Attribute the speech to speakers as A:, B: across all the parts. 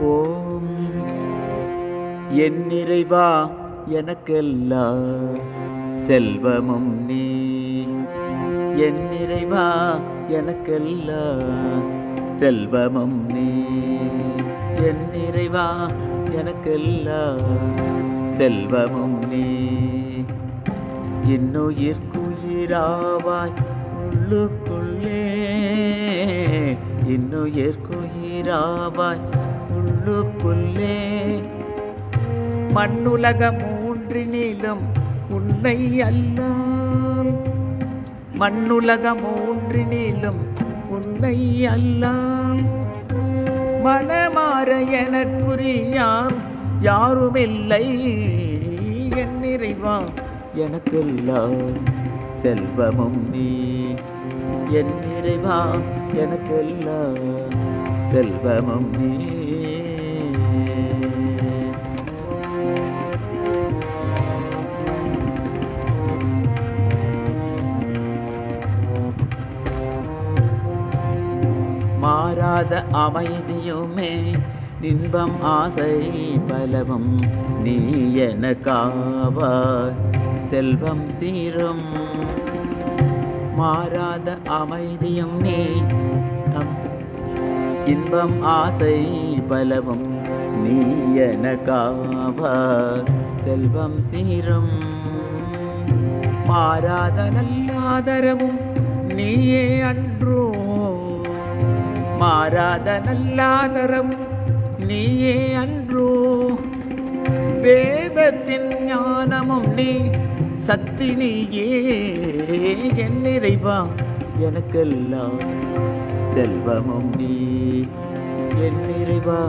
A: ஓம். என் நிறைவா எனக்கெல்லாம் செல்வமும் நீ. என் நிறைவா எனக்கெல்லாம் செல்வமும் நீ. என் நிறைவா எனக்கெல்லாம் செல்வமும் நீ. இன்னுயிர்க்குயிராவாய் உள்ளுக்குள்ளே இன்னுயிர்குயிராவாய் உள்ளுக்குள்ளே. மண்ணுலக மூன்றினிலும் உன்னை அல்லால் மண்ணுலக மூன்றினிலும் உன்னை அல்லால் மனமாற எனக்குரியார் யாருமில்லை. என் நிறைவா எனக்கெல்லாம் செல்வமும் நீ. என் நிறைவா எனக்கெல்லாம் செல்வமும் நீ. மாறாத அமைதியுமே இன்பம் ஆசை பலவும் நீ எனக்காவாய். செல்வம் சீரும் மாறாத அமைதியும் நீ. இன்பம் ஆசை பலவும் நீ எனக்காவாய் செல்வம் சீரும் மாறாத நல்லாதரவும் நீயே அன்றோ. மாறாத நல்லாதரவும் நீயே அன்றோ. வேதத்தின் ஞானமும் நீ சக்தி நீயே என் நிறைவா எனக்கெல்லாம் செல்வமும் நீ. என் நிறைவா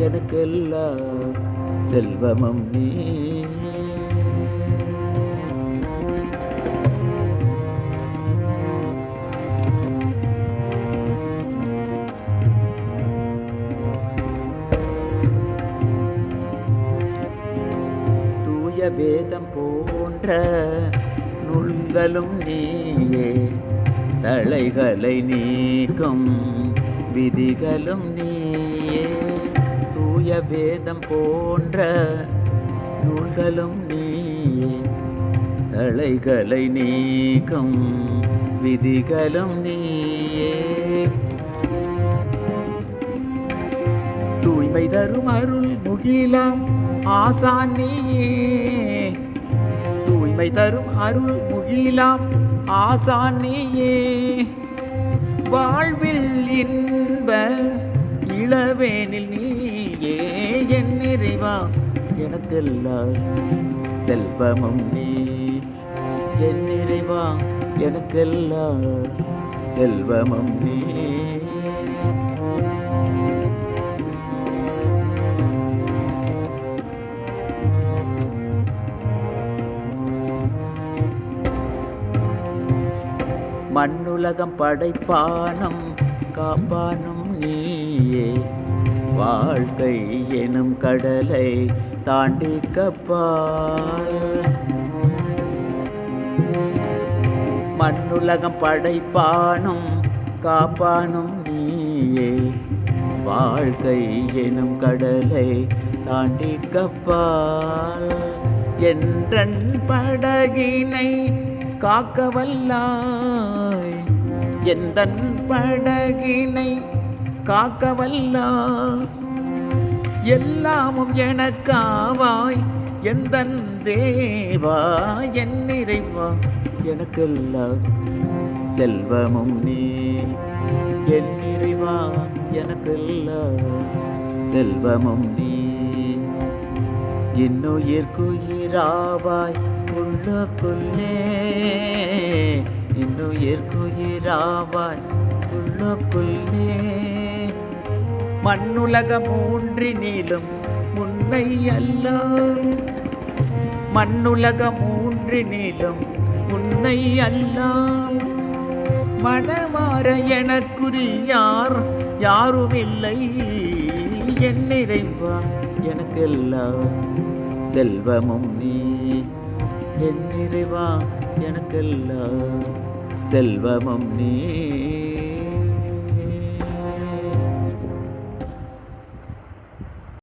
A: எனக்கெல்லாம் செல்வமும் நீ. தூய வேதம் போன்ற நூல்களும் நீயே. தலைகளை நீக்கும் விதிகளும் நீயே. தூய வேதம் போன்ற நூல்களும் நீயே. தலைகளை நீக்கும் விதிகளும் நீ தூய்மை தரும் அருள் முகிலம் ஆசான் நீயே. தூய்மை தரும் அருள் முகிலாம் ஆசான் நீயே. வாழ்வில் இன்ப இளவேனில் நீயே என் நிறைவா. எனக்கெல்லாம் செல்வமும் நீ. என் நிறைவா எனக்கெல்லாம் செல்வமும் நீ. மண்ணுலகம் படைப்பானம் காப்பானும் நீயே. வாழ்க்கை எனும் கடலை தாண்டி கப்பால் மண்ணுலகம் படைப்பானும் காப்பானும் நீயே. வாழ்க்கை எனும் கடலை தாண்டி கப்பால் என்றன் படகினை காக்க வல்லாய் எந்தன் படகினை காக்கவல்லா? எல்லாமும் எனக்காவாய் எந்தன் தேவா என் நிறைவா? எனக்கெல்லாம் செல்வமும் நீ. என் நிறைவா எனக்கெல்லாம் செல்வமும் நீ. இன்னுயிர்க்குயிராவாய் உள்ளுக்குள்ளே. இன்னுயிர்க்குயிராவாய் உள்ளுக்குள்ளே. மண்ணுலக நீளும் உன்னை அல்லாம் மண்ணுலக நீளும் உன்னை அல்லாம் மனமாற எனக்குரியார் யாரும் இல்லை என் நிறைவா எனக்கெல்லாம் செல்வமும் நீ. என் நிறைவா எனக்கெல்லாம் செல்வமும் நீ.